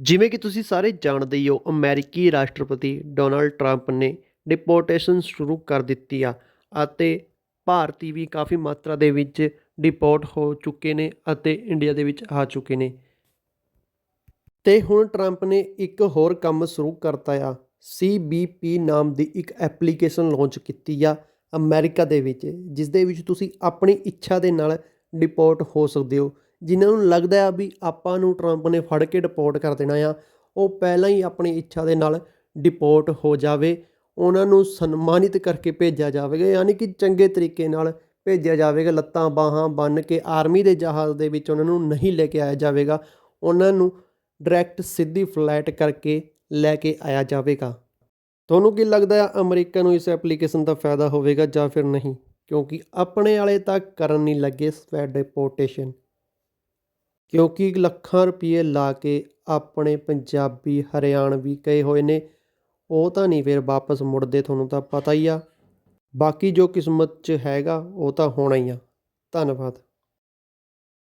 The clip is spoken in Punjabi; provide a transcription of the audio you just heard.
ਜਿਵੇਂ ਕਿ ਤੁਸੀਂ ਸਾਰੇ ਜਾਣਦੇ ਹੀ ਹੋ, ਅਮਰੀਕੀ ਰਾਸ਼ਟਰਪਤੀ ਡੋਨਾਲਡ ਟਰੰਪ ਨੇ ਡਿਪੋਰਟੇਸ਼ਨ ਸ਼ੁਰੂ ਕਰ ਦਿੱਤੀ ਆ ਅਤੇ ਭਾਰਤੀ ਵੀ ਕਾਫੀ ਮਾਤਰਾ ਦੇ ਵਿੱਚ ਡਿਪੋਰਟ ਹੋ ਚੁੱਕੇ ਨੇ ਅਤੇ ਇੰਡੀਆ ਦੇ ਵਿੱਚ ਆ ਚੁੱਕੇ ਨੇ। ਤੇ ਹੁਣ ਟਰੰਪ ਨੇ ਇੱਕ ਹੋਰ ਕੰਮ ਸ਼ੁਰੂ ਕਰਤਾ ਆ CBP ਨਾਮ ਦੀ ਇੱਕ ਐਪਲੀਕੇਸ਼ਨ ਲਾਂਚ ਕੀਤੀ ਆ ਅਮਰੀਕਾ ਦੇ ਵਿੱਚ ਜਿਸ ਦੇ ਵਿੱਚ ਤੁਸੀਂ ਆਪਣੀ ਇੱਛਾ ਦੇ ਨਾਲ ਡਿਪੋਰਟ ਹੋ ਸਕਦੇ ਹੋ। ਜਿਨ੍ਹਾਂ ਨੂੰ ਲੱਗਦਾ ਆ ਵੀ ਆਪਾਂ ਨੂੰ ਟਰੰਪ ਨੇ ਫੜ ਕੇ ਡਿਪੋਰਟ ਕਰ ਦੇਣਾ ਆ, ਉਹ ਪਹਿਲਾਂ ਹੀ ਆਪਣੀ ਇੱਛਾ ਦੇ ਨਾਲ ਡਿਪੋਰਟ ਹੋ ਜਾਵੇ, ਉਹਨਾਂ ਨੂੰ ਸਨਮਾਨਿਤ ਕਰਕੇ ਭੇਜਿਆ ਜਾਵੇਗਾ, ਯਾਨੀ ਕਿ ਚੰਗੇ ਤਰੀਕੇ ਨਾਲ ਭੇਜਿਆ ਜਾਵੇਗਾ, ਲੱਤਾਂ ਬਾਹਾਂ ਬੰਨ੍ਹ ਕੇ ਆਰਮੀ ਦੇ ਜਹਾਜ਼ ਦੇ ਵਿੱਚ ਉਹਨਾਂ ਨੂੰ ਨਹੀਂ ਲੈ ਕੇ ਆਇਆ ਜਾਵੇਗਾ, ਉਹਨਾਂ ਨੂੰ ਡਾਇਰੈਕਟ ਸਿੱਧੀ ਫਲਾਈਟ ਕਰਕੇ ਲੈ ਕੇ ਆਇਆ ਜਾਵੇਗਾ। ਤੁਹਾਨੂੰ ਕੀ ਲੱਗਦਾ ਹੈ ਅਮਰੀਕਾ ਨੂੰ ਇਸ ਐਪਲੀਕੇਸ਼ਨ ਦਾ ਫਾਇਦਾ ਹੋਵੇਗਾ ਜਾਂ ਫਿਰ ਨਹੀਂ? ਕਿਉਂਕਿ ਆਪਣੇ ਵਾਲੇ ਤਾਂ ਕਰਨ ਨਹੀਂ ਲੱਗੇ ਸਵੈ ਡਿਪੋਰਟੇਸ਼ਨ ਕਿਉਂਕਿ ਲੱਖਾਂ ਰੁਪਈਏ ਲਾ ਕੇ ਆਪਣੇ ਪੰਜਾਬੀ ਹਰਿਆਣਵੀ ਕਹੇ ਹੋਏ ਨੇ, ਉਹ ਤਾਂ ਨਹੀਂ, ਫਿਰ ਵਾਪਸ ਮੁੜਦੇ ਤੁਹਾਨੂੰ ਤਾਂ ਪਤਾ ਹੀ ਆ। ਬਾਕੀ ਜੋ ਕਿਸਮਤ 'ਚ ਹੈਗਾ, ਉਹ ਤਾਂ ਹੋਣਾ ਹੀ ਆ। ਧੰਨਵਾਦ।